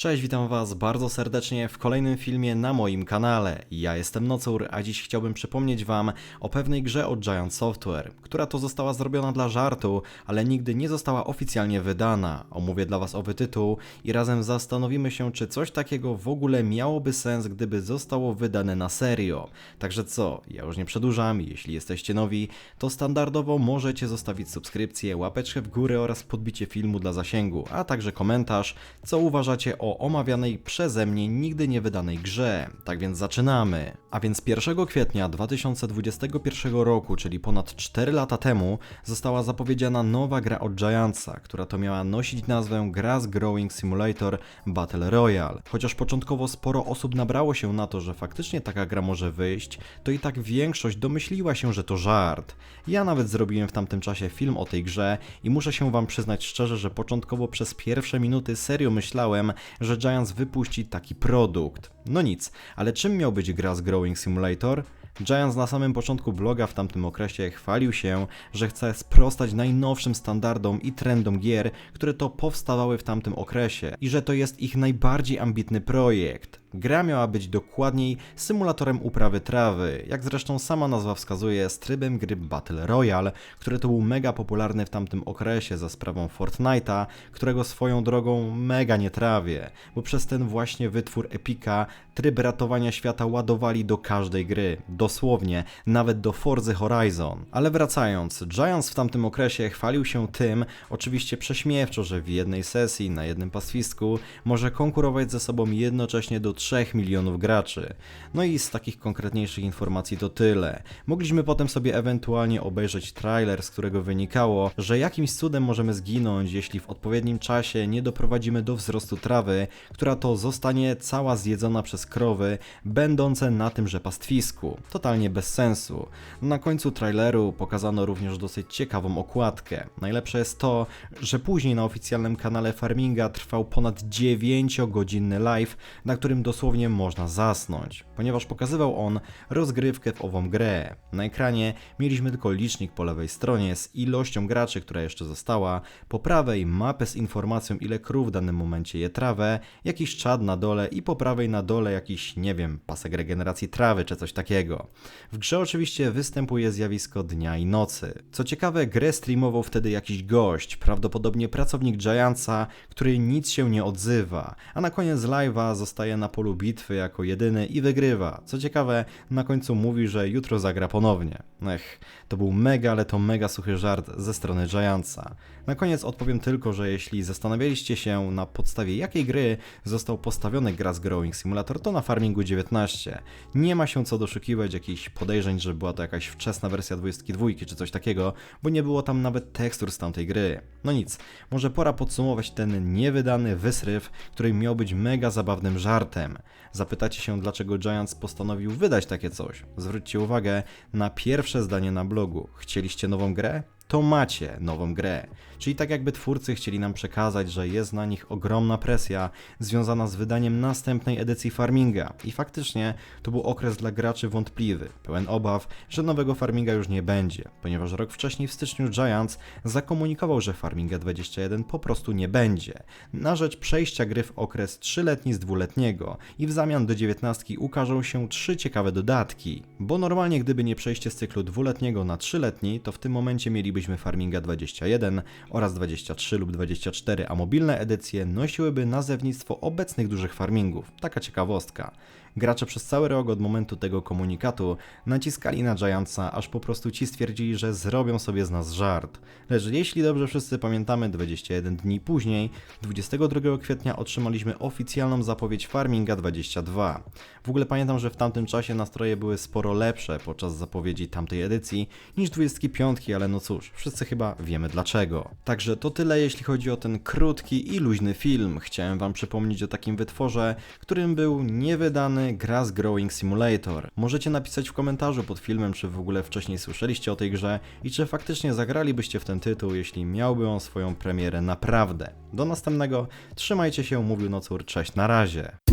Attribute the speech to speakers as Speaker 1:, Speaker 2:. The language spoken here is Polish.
Speaker 1: Cześć, witam Was bardzo serdecznie w kolejnym filmie na moim kanale. Ja jestem Nocur, a dziś chciałbym przypomnieć Wam o pewnej grze od Giant Software, która to została zrobiona dla żartu, ale nigdy nie została oficjalnie wydana. Omówię dla Was owy tytuł i razem zastanowimy się, czy coś takiego w ogóle miałoby sens, gdyby zostało wydane na serio. Także co, ja już nie przedłużam, jeśli jesteście nowi, to standardowo możecie zostawić subskrypcję, łapeczkę w górę oraz podbicie filmu dla zasięgu, a także komentarz, co uważacie o omawianej przeze mnie nigdy nie wydanej grze. Tak więc zaczynamy. A więc 1 kwietnia 2021 roku, czyli ponad 4 lata temu, została zapowiedziana nowa gra od Giantsa, która to miała nosić nazwę Grass Growing Simulator Battle Royale. Chociaż początkowo sporo osób nabrało się na to, że faktycznie taka gra może wyjść, to i tak większość domyśliła się, że to żart. Ja nawet zrobiłem w tamtym czasie film o tej grze i muszę się wam przyznać szczerze, że początkowo przez pierwsze minuty serio myślałem, że Giants wypuści taki produkt. No nic, ale czym miał być Grass Growing Simulator? Giants na samym początku bloga w tamtym okresie chwalił się, że chce sprostać najnowszym standardom i trendom gier, które to powstawały w tamtym okresie i że to jest ich najbardziej ambitny projekt. Gra miała być dokładniej symulatorem uprawy trawy, jak zresztą sama nazwa wskazuje, z trybem gry Battle Royale, który to był mega popularny w tamtym okresie za sprawą Fortnite'a, którego swoją drogą mega nie trawię, bo przez ten właśnie wytwór Epika tryb ratowania świata ładowali do każdej gry, dosłownie, nawet do Forza Horizon. Ale wracając, Giants w tamtym okresie chwalił się tym, oczywiście prześmiewczo, że w jednej sesji, na jednym pastwisku, może konkurować ze sobą jednocześnie do 3 milionów graczy. No i z takich konkretniejszych informacji to tyle. Mogliśmy potem sobie ewentualnie obejrzeć trailer, z którego wynikało, że jakimś cudem możemy zginąć, jeśli w odpowiednim czasie nie doprowadzimy do wzrostu trawy, która to zostanie cała zjedzona przez krowy, będące na tymże pastwisku. Totalnie bez sensu. Na końcu traileru pokazano również dosyć ciekawą okładkę. Najlepsze jest to, że później na oficjalnym kanale Farminga trwał ponad 9-godzinny live, na którym dosłownie można zasnąć, ponieważ pokazywał on rozgrywkę w ową grę. Na ekranie mieliśmy tylko licznik po lewej stronie z ilością graczy, która jeszcze została, po prawej mapę z informacją ile krów w danym momencie je trawę, jakiś czad na dole i po prawej na dole jakiś, nie wiem, pasek regeneracji trawy czy coś takiego. W grze oczywiście występuje zjawisko dnia i nocy. Co ciekawe, grę streamował wtedy jakiś gość, prawdopodobnie pracownik Giantsa, który nic się nie odzywa, a na koniec live'a zostaje na bitwy jako jedyny i wygrywa. Co ciekawe, na końcu mówi, że jutro zagra ponownie. Ech, to był mega, ale to mega suchy żart ze strony Giantsa. Na koniec odpowiem tylko, że jeśli zastanawialiście się na podstawie jakiej gry został postawiony Grass Growing Simulator, to na Farmingu 19. Nie ma się co doszukiwać jakichś podejrzeń, że była to jakaś wczesna wersja 22 czy coś takiego, bo nie było tam nawet tekstur z tamtej gry. No nic, może pora podsumować ten niewydany wysryw, który miał być mega zabawnym żartem. Zapytacie się, dlaczego Giants postanowił wydać takie coś. Zwróćcie uwagę na pierwsze zdanie na blogu. Chcieliście nową grę? to macie nową grę. Czyli tak jakby twórcy chcieli nam przekazać, że jest na nich ogromna presja związana z wydaniem następnej edycji Farminga. I faktycznie to był okres dla graczy wątpliwy, pełen obaw, że nowego Farminga już nie będzie, ponieważ rok wcześniej w styczniu Giants zakomunikował, że Farminga 21 po prostu nie będzie, na rzecz przejścia gry w okres trzyletni z dwuletniego i w zamian do 19 ukażą się trzy ciekawe dodatki. Bo normalnie gdyby nie przejście z cyklu dwuletniego na trzyletni, to w tym momencie mielibyśmy Farminga 21 oraz 23 lub 24, a mobilne edycje nosiłyby nazewnictwo obecnych dużych farmingów. Taka ciekawostka. Gracze przez cały rok od momentu tego komunikatu naciskali na Giantsa, aż po prostu ci stwierdzili, że zrobią sobie z nas żart. Lecz jeśli dobrze wszyscy pamiętamy, 21 dni później, 22 kwietnia otrzymaliśmy oficjalną zapowiedź Farminga 22. W ogóle pamiętam, że w tamtym czasie nastroje były sporo lepsze podczas zapowiedzi tamtej edycji niż 25, ale no cóż, wszyscy chyba wiemy dlaczego. Także to tyle jeśli chodzi o ten krótki i luźny film. Chciałem wam przypomnieć o takim wytworze, którym był niewydany Grass Growing Simulator. Możecie napisać w komentarzu pod filmem, czy w ogóle wcześniej słyszeliście o tej grze i czy faktycznie zagralibyście w ten tytuł, jeśli miałby on swoją premierę naprawdę. Do następnego, trzymajcie się, mówił Nocur, cześć, na razie.